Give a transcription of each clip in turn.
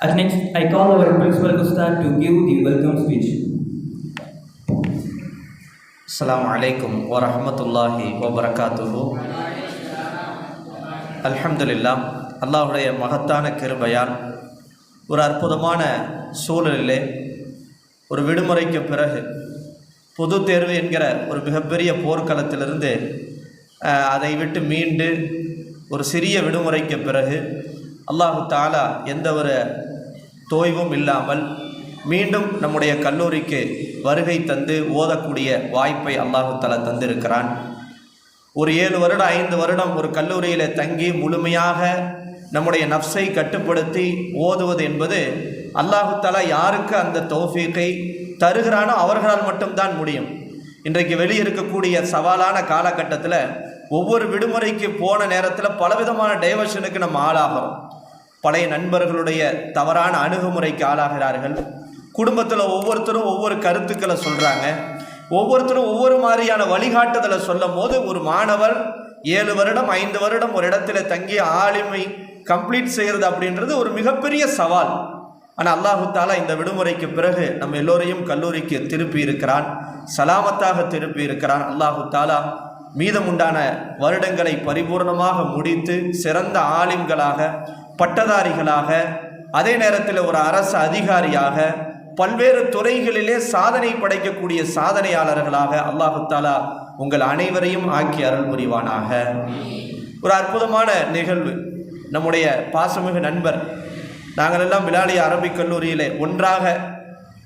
At next, I call our principal Ustad to give the welcome speech. அஸ்ஸலாமு அலைக்கும் வரஹ்மத்துல்லாஹி வபரகாத்துஹு அல்ஹம்துலில்லா அல்லாஹ்வுடைய மகத்தான கிருபையால் ஒரு அற்புதமான சூழலிலே ஒரு விடுமுறைக்கு பிறகு பொது தேர்வு என்கிற ஒரு மிகப்பெரிய போர்க்களத்திலிருந்து அதை விட்டு மீண்டு ஒரு சிறிய விடுமுறைக்கு பிறகு அல்லாஹு தாலா எந்த ஒரு தோய்வும் இல்லாமல் மீண்டும் நம்முடைய கல்லூரிக்கு வருகை தந்து ஓதக்கூடிய வாய்ப்பை அல்லாஹுத்தலா தந்திருக்கிறான். ஒரு ஏழு வருடம் ஐந்து வருடம் ஒரு கல்லூரியில் தங்கி முழுமையாக நம்முடைய நஃப்ஸை கட்டுப்படுத்தி ஓதுவது என்பது அல்லாஹு யாருக்கு அந்த தௌஃபீக்கை தருகிறானோ அவர்களால் மட்டும்தான் முடியும். இன்றைக்கு வெளியே இருக்கக்கூடிய சவாலான காலகட்டத்தில் ஒவ்வொரு விடுமுறைக்கு போன நேரத்தில் பலவிதமான டைவர்ஷனுக்கு நம்ம ஆளாகிறோம். பழைய நண்பர்களுடைய தவறான அணுகுமுறைக்கு ஆளாகிறார்கள். குடும்பத்தில் ஒவ்வொருத்தரும் ஒவ்வொரு கருத்துக்களை சொல்கிறாங்க ஒவ்வொருத்தரும் ஒவ்வொரு மாதிரியான வழிகாட்டுதலை சொல்லும் போது ஒரு மாணவர் ஏழு வருடம் ஐந்து வருடம் ஒரு இடத்துல தங்கி ஆளுமை கம்ப்ளீட் செய்கிறது அப்படின்றது ஒரு மிகப்பெரிய சவால். ஆனால் அல்லாஹு தாலா இந்த விடுமுறைக்கு பிறகு நம்ம எல்லோரையும் கல்லூரிக்கு திருப்பி இருக்கிறான் சலாமத்தாக திருப்பி இருக்கிறான். அல்லாஹு தாலா மீதமுண்டான வருடங்களை பரிபூர்ணமாக முடித்து சிறந்த ஆலிம்களாக பட்டதாரிகளாக அதே நேரத்தில் ஒரு அரசு அதிகாரியாக பல்வேறு துறைகளிலே சாதனை படைக்கக்கூடிய சாதனையாளர்களாக அல்லாஹு தாலா உங்கள் அனைவரையும் ஆக்கி அருள் புரிவானாக. ஒரு அற்புதமான நிகழ்வு. நம்முடைய பாசமிகு நண்பர் நாங்கள் எல்லாம் விளாடிய அரபிக் கல்லூரியிலே ஒன்றாக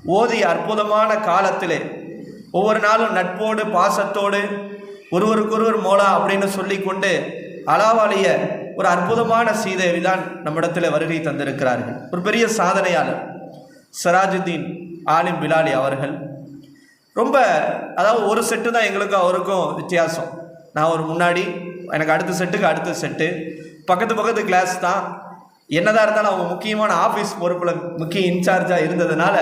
ஓதிய அற்புதமான காலத்திலே ஒவ்வொரு நாளும் நட்போடு பாசத்தோடு ஒருவருக்கொருவர் மோலா அப்படின்னு சொல்லிக்கொண்டு அலாவாலிய ஒரு அற்புதமான சீதேவி தான் நம்மிடத்தில் வருகை தந்திருக்கிறார்கள். ஒரு பெரிய சாதனையாளர் சராஜுதீன் ஆலிம் பிலாலி அவர்கள். ரொம்ப அதாவது ஒரு செட்டு தான் எங்களுக்கும் அவருக்கும் வித்தியாசம். நான் ஒரு முன்னாடி எனக்கு அடுத்த செட்டுக்கு அடுத்த செட்டு பக்கத்து பக்கத்து கிளாஸ் தான். என்னதான் இருந்தாலும் அவங்க முக்கியமான ஆஃபீஸ் பொறுப்பில் முக்கிய இன்சார்ஜாக இருந்ததுனால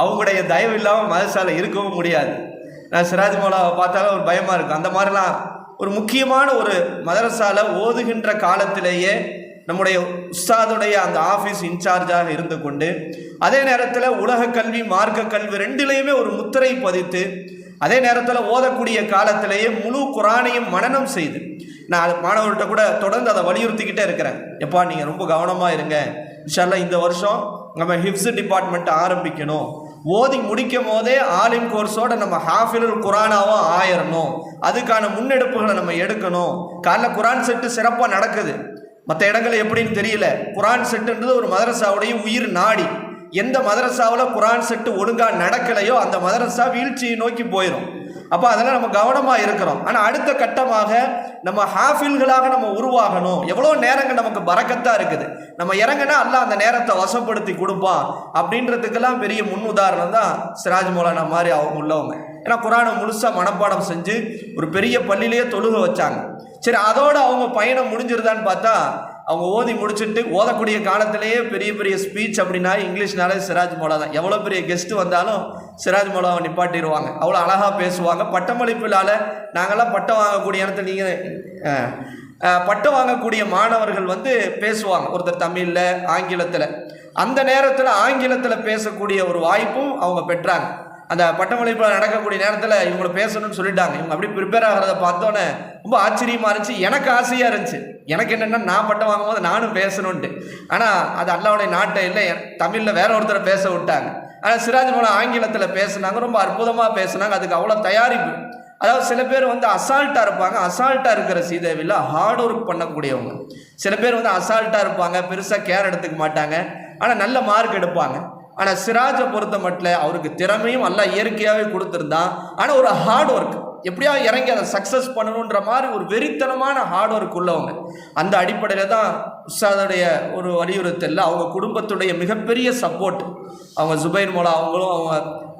அவங்களுடைய தயவு இல்லாமல் மதசால இருக்கவும் முடியாது. நான் சிராஜ் மௌலாவை பார்த்தாலும் ஒரு பயமாக இருக்கும். அந்த மாதிரிலாம் ஒரு முக்கியமான ஒரு மதரசாவில் ஓதுகின்ற காலத்திலேயே நம்முடைய உஸ்தாதுடைய அந்த ஆஃபீஸ் இன்சார்ஜாக இருந்து கொண்டு அதே நேரத்தில் உலக கல்வி மார்க்க கல்வி ரெண்டுலேயுமே ஒரு முத்திரை பதித்து அதே நேரத்தில் ஓதக்கூடிய காலத்திலேயே முழு குரானையும் மனனம் செய்து நான் மாணவர்கிட்ட கூட தொடர்ந்து அதை வலியுறுத்திக்கிட்டே இருக்கிறேன். எப்பா நீங்கள் ரொம்ப கவனமாக இருங்க. இன்ஷால்லாம் இந்த வருஷம் நம்ம ஹிப்ஸ் டிபார்ட்மெண்ட் ஆரம்பிக்கணும். ஓதி முடிக்கும் போதே ஆலிம் கோர்ஸோட நம்ம ஹாஃபிலுல் குரானாவும் ஆயிரணும். அதுக்கான முன்னெடுப்புகளை நம்ம எடுக்கணும். காலைல குரான் செட்டு சிறப்பாக நடக்குது. மற்ற இடங்கள் எப்படின்னு தெரியல. குரான் செட்டுன்றது ஒரு மதரசாவுடைய உயிர் நாடி. எந்த மதரசாவில் குரான் செட்டு ஒழுங்காக நடக்கலையோ அந்த மதரசா வீழ்ச்சியை நோக்கி போயிடும் அப்போ அதெல்லாம் நம்ம கவனமாக இருக்கிறோம் ஆனால் அடுத்த கட்டமாக நம்ம ஹாஃபில்களாக நம்ம உருவாகணும். எவ்வளோ நேரங்கள் நமக்கு பறக்கத்தான் இருக்குது. நம்ம இறங்கினா எல்லாம் அந்த நேரத்தை வசப்படுத்தி கொடுப்பான் அப்படின்றதுக்கெல்லாம் பெரிய முன் உதாரணம் தான் சிராஜ் மௌலானா மாதிரி அவங்க உள்ளவங்க. ஏன்னா குரானை முழுசாக மனப்பாடம் செஞ்சு ஒரு பெரிய பள்ளியிலேயே தொழுக வச்சாங்க. சரி அதோடு அவங்க பயணம் முடிஞ்சிருதான்னு பார்த்தா அவங்க ஓதி முடிச்சுட்டு ஓதக்கூடிய காலத்திலேயே பெரிய பெரிய ஸ்பீச் அப்படின்னா இங்கிலீஷ்னாலே சிராஜ் மோலா தான். எவ்வளோ பெரிய கெஸ்ட் வந்தாலும் சிராஜ் மோலாவை நிப்பாட்டிடுவாங்க அவ்வளோ அழகாக பேசுவாங்க. பட்டமளிப்பிலால் நாங்கள்லாம் பட்டம் வாங்கக்கூடிய இடத்துல நீங்கள் பட்டம் வாங்கக்கூடிய மாணவர்கள் வந்து பேசுவாங்க. ஒருத்தர் தமிழில் ஆங்கிலத்தில். அந்த நேரத்தில் ஆங்கிலத்தில் பேசக்கூடிய ஒரு வாய்ப்பும் அவங்க பெற்றாங்க. அந்த பட்டமளிப்பில் நடக்கக்கூடிய நேரத்தில் இவங்களை பேசணும்னு சொல்லிட்டாங்க. இவங்க அப்படி ப்ரிப்பேர் ஆகிறத பார்த்தோன்னே ரொம்ப ஆச்சரியமாக இருந்துச்சு. எனக்கு ஆசையாக இருந்துச்சு. எனக்கு என்னென்னா நான் பட்டம் வாங்கும்போது நானும் பேசணுன்ட்டு ஆனால் அது அல்லாவுடைய நாட்டை இல்லை தமிழில் வேற ஒருத்தரை பேச விட்டாங்க. ஆனால் சிராஜ் மோலா ஆங்கிலத்தில் பேசுனாங்க ரொம்ப அற்புதமாக பேசுனாங்க. அதுக்கு அவ்வளோ தயாரிப்பு. அதாவது சில பேர் வந்து அசால்ட்டாக இருப்பாங்க. அசால்ட்டாக இருக்கிற சீதேவியில் ஹார்ட் ஒர்க் பண்ணக்கூடியவங்க. சில பேர் வந்து அசால்ட்டாக இருப்பாங்க பெருசாக கேர் எடுத்துக்க மாட்டாங்க. ஆனால் நல்ல மார்க் எடுப்பாங்க. ஆனால் சிராஜை பொறுத்த மட்டும் அவருக்கு திறமையும் நல்லா இயற்கையாகவே கொடுத்துருந்தான். ஆனால் ஒரு ஹார்ட் ஒர்க் எப்படியா இறங்கி அதை சக்ஸஸ் பண்ணணுன்ற மாதிரி ஒரு வெறித்தனமான ஹார்ட் ஒர்க் உள்ளவங்க அந்த அடிப்படையில் தான் உஷாதுடைய ஒரு வலியுறுத்தல் அவங்க குடும்பத்துடைய மிகப்பெரிய சப்போர்ட் அவங்க ஜுபைர் மோலா அவங்களும் அவங்க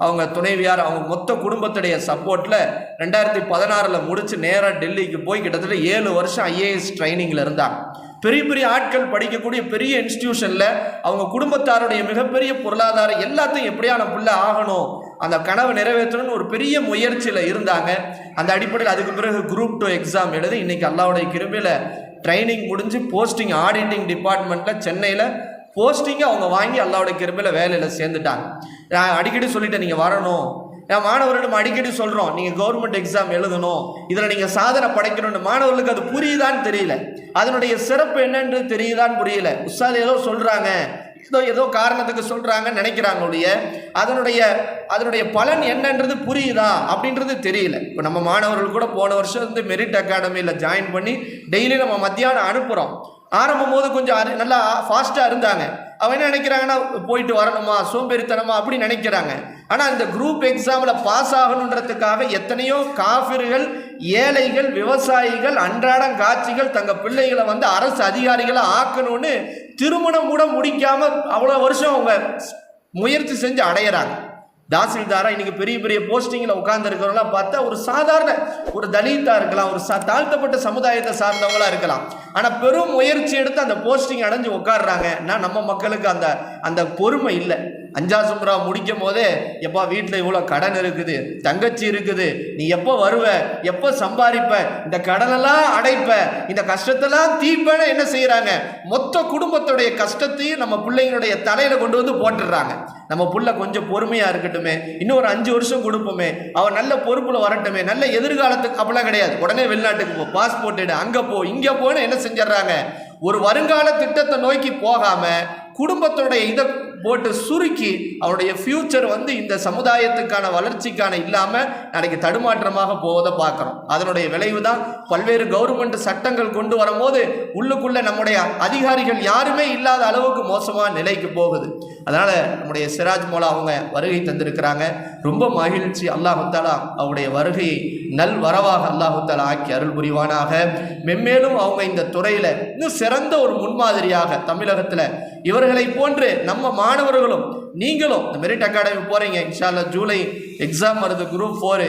அவங்க துணைவியார் அவங்க மொத்த குடும்பத்துடைய சப்போர்ட்டில் ரெண்டாயிரத்தி பதினாறில் முடித்து நேராக டெல்லிக்கு போய் கிட்டத்தட்ட ஏழு வருஷம் ஐஏஎஸ் ட்ரைனிங்கில் இருந்தாங்க. பெரிய பெரிய ஆட்கள் படிக்கக்கூடிய பெரிய இன்ஸ்டியூஷனில் அவங்க குடும்பத்தாருடைய மிகப்பெரிய பொருளாதாரம் எல்லாத்தையும் எப்படியான பிள்ளை ஆகணும்? அந்த கனவு நிறைவேற்றணும்னு ஒரு பெரிய முயற்சியில் இருந்தாங்க. அந்த அடிப்படையில் அதுக்கு பிறகு குரூப் டூ எக்ஸாம் எழுதி இன்னைக்கு அல்லாவுடைய கிருமையில் ட்ரைனிங் முடிஞ்சு போஸ்டிங் ஆடிட்டிங் டிபார்ட்மெண்ட்டில் சென்னையில் போஸ்டிங்கை அவங்க வாங்கி அல்லாவுடைய கிருபையில் வேலையில் சேர்ந்துட்டாங்க. நான் அடிக்கடி சொல்லிட்டேன் நீங்கள் வரணும். நான் மாணவர்களிடம் அடிக்கடி சொல்கிறோம் நீங்கள் கவர்மெண்ட் எக்ஸாம் எழுதணும் இதில் நீங்கள் சாதனை படைக்கணும்னு மாணவர்களுக்கு அது புரியுதான்னு தெரியல. அதனுடைய சிறப்பு என்னன்னு தெரியுதான்னு புரியல. உஸ்தாத் ஏதோ சொல்கிறாங்க ஏதோ ஏதோ காரணத்துக்கு சொல்கிறாங்கன்னு நினைக்கிறாங்க ஒழிய அதனுடைய அதனுடைய பலன் என்னன்றது புரியுதா அப்படின்றது தெரியல. இப்போ நம்ம மாணவர்கள் கூட போன வருஷம் வந்து மெரிட் அகாடமியில் ஜாயின் பண்ணி டெய்லி நம்ம மத்தியானம் அனுப்புகிறோம் ஆரம்பம் போது கொஞ்சம் அரு- நல்லா ஃபாஸ்ட்டாக இருந்தாங்க. அவன் என்ன நினைக்கிறாங்கன்னா போயிட்டு வரணுமா சோம்பேறித்தனமா அப்படி நினைக்கிறாங்க. ஆனால் இந்த குரூப் எக்ஸாமில் பாஸ் ஆகணுன்றதுக்காக எத்தனையோ காஃபிர்கள் ஏழைகள் விவசாயிகள் அன்றாடம் காட்சிகள் தங்கள் பிள்ளைகளை வந்து அரசு அதிகாரிகளை ஆக்கணும்னு திருமணம் கூட முடிக்காமல் அவ்வளோ வருஷம் அவங்க முயற்சி செஞ்சு அடையிறாங்க. தாசில்தாரா இன்னைக்கு பெரிய பெரிய போஸ்டிங்கில் உட்கார்ந்துருக்கிறவங்களாம் பார்த்தா ஒரு சாதாரண ஒரு தலிதா இருக்கலாம் ஒரு சா தாழ்த்தப்பட்ட சமுதாயத்தை சார்ந்தவங்களா இருக்கலாம். ஆனால் பெரும் முயற்சி எடுத்து அந்த போஸ்டிங் அடைஞ்சு உட்காடுறாங்க நான் நம்ம மக்களுக்கு அந்த அந்த பொறுமை இல்லை. அஞ்சா அஞ்சாசுமரா முடிக்கும் போதே எப்பா வீட்டில் இவ்வளோ கடன் இருக்குது தங்கச்சி இருக்குது நீ எப்போ வருவ எப்போ சம்பாதிப்ப இந்த கடனெல்லாம் அடைப்ப இந்த கஷ்டத்தெல்லாம் தீர்ப்பேன்னு என்ன செய்கிறாங்க மொத்த குடும்பத்துடைய கஷ்டத்தையும் நம்ம பிள்ளைங்களுடைய தலையில் கொண்டு வந்து போட்டுடுறாங்க. நம்ம புள்ள கொஞ்சம் பொறுமையாக இருக்கட்டுமே இன்னும் ஒரு அஞ்சு வருஷம் கொடுப்போமே அவன் நல்ல பொறுப்பில் வரட்டுமே நல்ல எதிர்காலத்துக்கு அப்படிலாம் கிடையாது. உடனே வெளிநாட்டுக்கு போ பாஸ்போர்ட் எடு அங்கே போ இங்கே போன்னு என்ன செஞ்சிடறாங்க? ஒரு வருங்கால திட்டத்தை நோக்கி போகாமல் குடும்பத்தோடைய இதை போட்டு சுருக்கி அவருடைய ஃப்யூச்சர் வந்து இந்த சமுதாயத்துக்கான வளர்ச்சிக்கான இல்லாமல் நாளைக்கு தடுமாற்றமாக போவதை பார்க்குறோம். அதனுடைய விளைவு தான் பல்வேறு கவர்மெண்ட் சட்டங்கள் கொண்டு வரும்போது உள்ளுக்குள்ளே நம்முடைய அதிகாரிகள் யாருமே இல்லாத அளவுக்கு மோசமான நிலைக்கு போகுது. அதனால் நம்முடைய சிராஜ் மோலா அவங்க வருகை தந்திருக்கிறாங்க. ரொம்ப மகிழ்ச்சி. அல்லாஹுத்தாலா அவருடைய வருகையை நல் வரவாக அல்லாஹுத்தாலா ஆக்கி அருள் புரிவானாக. மென்மேலும் அவங்க இந்த துறையில் இன்னும் சிறந்த ஒரு முன்மாதிரியாக தமிழகத்தில் இவர்களை போன்று நம்ம மாணவர்களும் நீங்களும் இந்த மெரிட் அகாடமி போகிறீங்க இன்ஷால்லா ஜூலை எக்ஸாம் வருது குரூப் ஃபோரு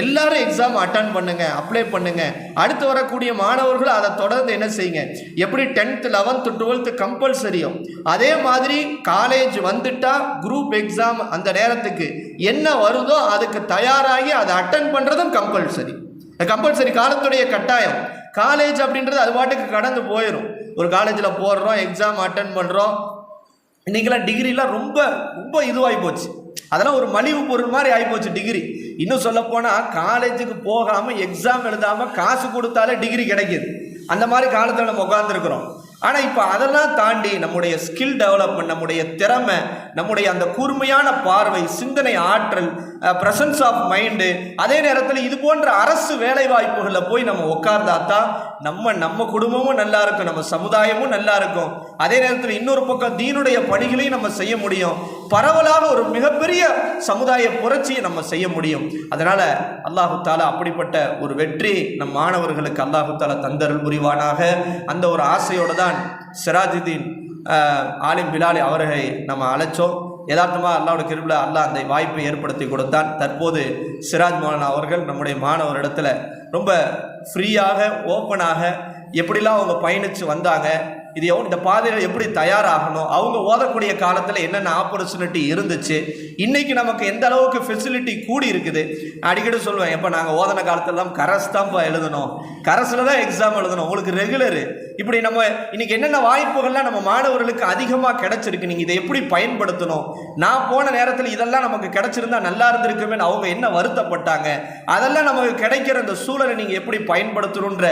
எல்லாரும் எக்ஸாம் அட்டன் பண்ணுங்க அப்ளை பண்ணுங்க. அடுத்து வரக்கூடிய மாணவர்கள் அதை தொடர்ந்து என்ன செய்யுங்க? எப்படி டென்த்து லெவன்த்து டுவெல்த்து கம்பல்சரியோ அதே மாதிரி காலேஜ் வந்துட்டா குரூப் எக்ஸாம் அந்த நேரத்துக்கு என்ன வருதோ அதுக்கு தயாராகி அதை அட்டன் பண்ணுறதும் கம்பல்சரி கம்பல்சரி காலத்துடைய கட்டாயம். காலேஜ் அப்படின்றது அது பாட்டுக்கு கடந்து போயிடும் ஒரு காலேஜில் போடுறோம் எக்ஸாம் அட்டன் பண்ணுறோம் இன்றைக்கெல்லாம் டிகிரிலாம் ரொம்ப ரொம்ப இதுவாகி போச்சு. அதெல்லாம் ஒரு மலிவு பொருள் மாதிரி ஆகிப்போச்சு டிகிரி இன்னும் சொல்லப்போனால் காலேஜுக்கு போகாமல் எக்ஸாம் எழுதாமல் காசு கொடுத்தாலே டிகிரி கிடைக்கிது. அந்த மாதிரி காலத்தில் நம்ம உட்காந்துருக்குறோம் ஆனால் இப்போ அதெல்லாம் தாண்டி நம்முடைய ஸ்கில் டெவலப்மெண்ட் நம்முடைய திறமை நம்முடைய அந்த கூர்மையான பார்வை சிந்தனை ஆற்றல் ப்ரெசன்ஸ் ஆஃப் மைண்டு அதே நேரத்தில் இது போன்ற அரசு வேலை வாய்ப்புகளில் போய் நம்ம உட்கார்ந்தா தான் நம்ம நம்ம குடும்பமும் நல்லா இருக்கும் நம்ம சமுதாயமும் நல்லா இருக்கும். அதே நேரத்தில் இன்னொரு பக்கம் தீனுடைய பணிகளையும் நம்ம செய்ய முடியும். பரவலாக ஒரு மிகப்பெரிய சமுதாய புரட்சியை நம்ம செய்ய முடியும். அதனால் அல்லாஹு தாலா அப்படிப்பட்ட ஒரு வெற்றி நம் மாணவர்களுக்கு அல்லாஹு தாலா தந்தருள் புரிவானாக. அந்த ஒரு ஆசையோடு தான் சிராஜுதீன் ஆலிம் பிலாலி அவர்களை நம்ம அழைச்சோம். யதார்த்தமாக அல்லாவோட கிருபில் அல்லாஹ் அந்த வாய்ப்பை ஏற்படுத்தி கொடுத்தான். தற்போது சிராஜ் மௌலானா அவர்கள் நம்முடைய மாணவரிடத்தில் ரொம்ப ஃப்ரீயாக ஓப்பனாக எப்படிலாம் அவங்க பயணித்து வந்தாங்க இது எவ்வளோ இந்த பாதையில் எப்படி தயாராகணும்? அவங்க ஓதக்கூடிய காலத்தில் என்னென்ன ஆப்பர்ச்சுனிட்டி இருந்துச்சு? இன்றைக்கி நமக்கு எந்த அளவுக்கு ஃபெசிலிட்டி கூடி இருக்குது அடிக்கடி சொல்லுவேன் எப்போ நாங்கள் ஓதன காலத்துலலாம் கரஸ் தான்ப்பா எழுதணும்? கரஸில் தான் எக்ஸாம் எழுதணும். உங்களுக்கு ரெகுலரு இப்படி நம்ம இன்றைக்கி என்னென்ன வாய்ப்புகள்லாம் நம்ம மாணவர்களுக்கு அதிகமாக கிடச்சிருக்கு? நீங்கள் இதை எப்படி பயன்படுத்தணும்? நான் போன நேரத்தில் இதெல்லாம் நமக்கு கிடச்சிருந்தா நல்லா இருந்திருக்குமேன்னு அவங்க என்ன வருத்தப்பட்டாங்க? அதெல்லாம் நமக்கு கிடைக்கிற அந்த சூழலை நீங்கள் எப்படி பயன்படுத்தணுன்ற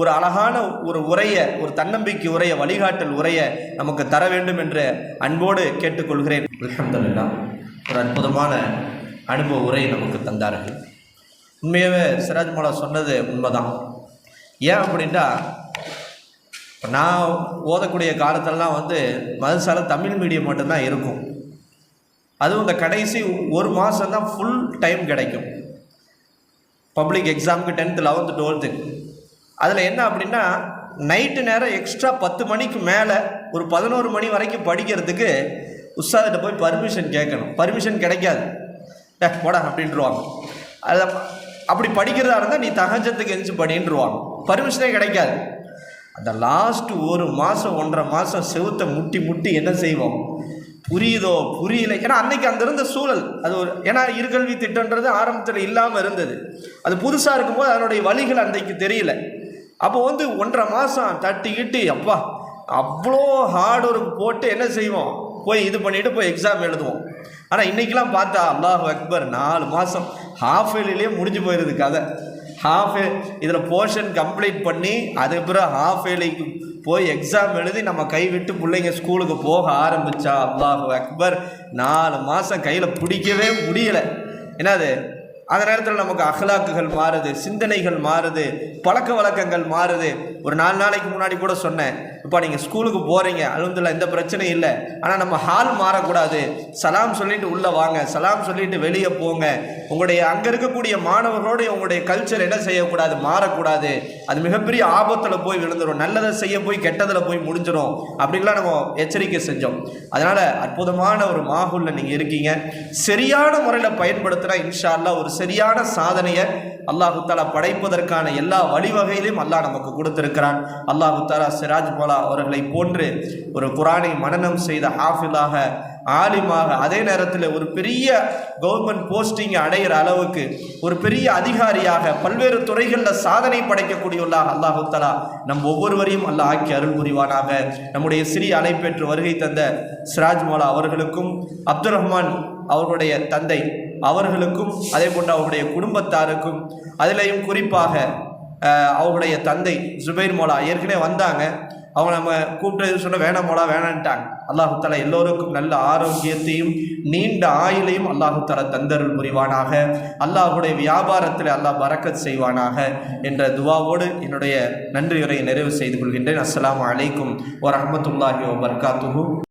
ஒரு அழகான ஒரு உரையை ஒரு தன்னம்பிக்கை உரையை வழிகாட்டல் உரையை நமக்கு தர வேண்டும் என்று அன்போடு கேட்டுக்கொள்கிறேன். அலமதுல்லா ஒரு அற்புதமான அனுபவ உரை நமக்கு தந்தார்கள். உண்மையாகவே சிராஜ் மோலா சொன்னது உண்மைதான். ஏன் அப்படின்னா நான் ஓதக்கூடிய காலத்திலலாம் வந்து மதுசால தமிழ் மீடியம் மட்டும்தான் இருக்கும். அதுவும் இந்த கடைசி ஒரு மாதம் தான் ஃபுல் டைம் கிடைக்கும் பப்ளிக் எக்ஸாமுக்கு டென்த்து லெவன்த்து டுவெல்த்து அதில் என்ன அப்படின்னா நைட்டு நேரம் எக்ஸ்ட்ரா பத்து மணிக்கு மேலே ஒரு பதினோரு மணி வரைக்கும் படிக்கிறதுக்கு உஸ்தாதிட்ட போய் பர்மிஷன் கேட்கணும். பர்மிஷன் கிடைக்காது. டே போடா அப்படின்ட்டுருவாங்க அதை அப்படி படிக்கிறதா இருந்தால் நீ தகஜத்துக்கு எந்திச்சு படின்ட்டுருவாங்க பர்மிஷனே கிடைக்காது. அந்த லாஸ்ட் ஒரு மாதம் ஒன்றரை மாதம் செவுத்தை முட்டி முட்டி என்ன செய்வோம்? புரியுதோ? புரியல. ஏன்னா அன்னைக்கு அந்த இருந்த சூழல். அது ஒரு ஏன்னா இருகல்வி திட்டன்றது ஆரம்பத்தில் இல்லாமல் இருந்தது. அது புதுசாக இருக்கும்போது அதனுடைய வழிகள் அன்றைக்கு தெரியல. அப்போ வந்து ஒன்றரை மாதம் தட்டிக்கிட்டு அப்பா அவ்வளோ ஹார்ட் ஒர்க் போட்டு என்ன செய்வோம்? போய் இது பண்ணிட்டு போய் எக்ஸாம் எழுதுவோம். ஆனால் இன்றைக்கெலாம் பார்த்தா அல்லாஹ் அக்பர் நாலு மாதம் ஹாஃப் இயர்லிலே முடிஞ்சு போயிடுது கதை. ஹாஃப் இதில் போர்ஷன் கம்ப்ளீட் பண்ணி அதுக்கப்புறம் ஹாஃப் இயர்லிக்கு போய் எக்ஸாம் எழுதி நம்ம கை விட்டு பிள்ளைங்க ஸ்கூலுக்கு போக ஆரம்பித்தா அல்லாஹ் அக்பர் நாலு மாதம் கையில் பிடிக்கவே முடியலை. என்னது? அந்த நேரத்தில் நமக்கு அகலாக்குகள் மாறுது சிந்தனைகள் மாறுது பழக்க வழக்கங்கள் மாறுது. ஒரு நாலு நாளைக்கு முன்னாடி கூட சொன்னேன் இப்போ நீங்கள் ஸ்கூலுக்கு போகிறீங்க அலுவலத்தில் எந்த பிரச்சனையும் இல்லை. ஆனால் நம்ம ஹால் மாறக்கூடாது. சலாம் சொல்லிட்டு உள்ளே வாங்க சலாம் சொல்லிட்டு வெளியே போங்க. உங்களுடைய அங்கே இருக்கக்கூடிய மாணவர்களோடு உங்களுடைய கல்ச்சர் என்ன செய்யக்கூடாது? மாறக்கூடாது. அது மிகப்பெரிய ஆபத்தில் போய் விழுந்துடும் நல்லதை செய்ய போய் கெட்டதில் போய் முடிஞ்சிடும் அப்படின்லாம் நம்ம எச்சரிக்கை செஞ்சோம். அதனால் அற்புதமான ஒரு மாகுலில் நீங்கள் இருக்கீங்க. சரியான முறையில் பயன்படுத்தினா இன்ஷால்லாம் ஒரு சரியான சாதனையை அல்லாஹு தாலா படைப்பதற்கான எல்லா வழிவகையிலும் அல்லாஹ் நமக்கு கொடுத்திருக்கிறான். அல்லாஹு தாலா சிராஜ் போலா அவர்களை போன்று ஒரு குரானை மனநம் செய்த ஹாஃபிலாக ஆலிமாக அதே நேரத்தில் ஒரு பெரிய கவர்மெண்ட் போஸ்டிங் அடைகிற அளவுக்கு ஒரு பெரிய அதிகாரியாக பல்வேறு துறைகளில் சாதனை படைக்கக்கூடியவர்களாக அல்லாஹு தலா நம் ஒவ்வொருவரையும் அல்லாஹ் ஆக்கி அருள் புரிவானாக. நம்முடைய சிறிய அழைப்பேற்று வருகை தந்த சிராஜ் மோலா அவர்களுக்கும் அப்துல் ரஹ்மான் அவர்களுடைய தந்தை அவர்களுக்கும் அதே போன்று அவருடைய குடும்பத்தாருக்கும் அதிலையும் குறிப்பாக அவருடைய தந்தை ஜுபைர் மோலா ஏற்கனவே வந்தாங்க. அவங்க நம்ம கூப்பிட்டு சொன்ன வேணாம் மோலா வேணான்ட்டாங்க. அல்லாஹு எல்லோருக்கும் நல்ல ஆரோக்கியத்தையும் நீண்ட ஆயுளையும் அல்லாஹு தந்தருள் புரிவானாக. அல்லாஹுடைய வியாபாரத்தில் அல்லாஹ் பறக்கத் செய்வானாக என்ற துவாவோடு என்னுடைய நன்றியுரையை நிறைவு செய்து கொள்கின்றேன். அஸ்லாம் அலைக்கும் வரஹ்மத்துல்லாஹி வபர்காத்துஹு.